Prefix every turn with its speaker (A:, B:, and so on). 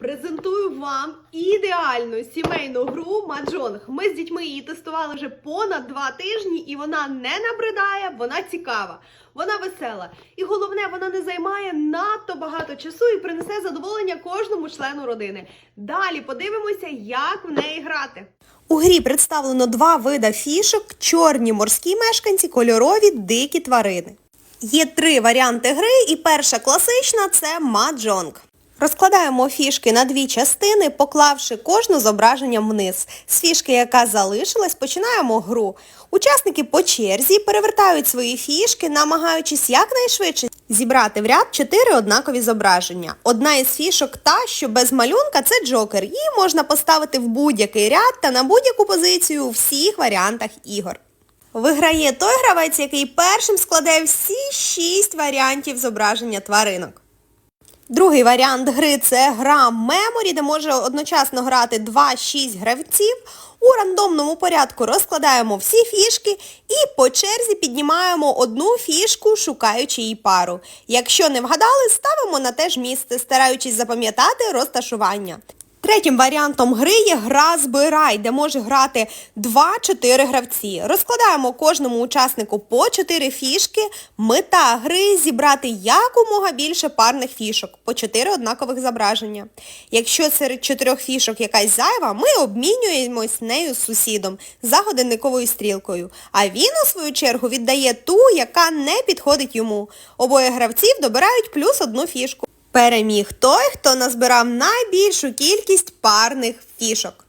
A: Презентую вам ідеальну сімейну гру Маджонг. Ми з дітьми її тестували вже понад два тижні, і вона не набридає, вона цікава, вона весела. І головне, вона не займає надто багато часу і принесе задоволення кожному члену родини. Далі подивимося, як в неї грати. У грі представлено два вида фішок: чорні морські мешканці, кольорові дикі тварини. Є три варіанти гри, і перша класична це маджонг. Розкладаємо фішки на дві частини, поклавши кожну зображенням вниз. З фішки, яка залишилась, починаємо гру. Учасники по черзі перевертають свої фішки, намагаючись якнайшвидше зібрати в ряд чотири однакові зображення. Одна із фішок та, що без малюнка, це джокер. Її можна поставити в будь-який ряд та на будь-яку позицію у всіх варіантах ігор. Виграє той гравець, який першим складе всі шість варіантів зображення тваринок. Другий варіант гри це гра меморі, де може одночасно грати 2-6 гравців. У рандомному порядку розкладаємо всі фішки і по черзі піднімаємо одну фішку, шукаючи її пару. Якщо не вгадали, ставимо на те ж місце, стараючись запам'ятати розташування. Третім варіантом гри є гра «Збирай», де може грати 2-4 гравці. Розкладаємо кожному учаснику по 4 фішки. Мета гри зібрати якомога більше парних фішок, по 4 однакових зображення. Якщо серед чотирьох фішок якась зайва, ми обмінюємось нею з сусідом за годинниковою стрілкою. А він, у свою чергу, віддає ту, яка не підходить йому. Обоє гравців добирають плюс одну фішку. Переміг той, хто назбирав найбільшу кількість парних фішок.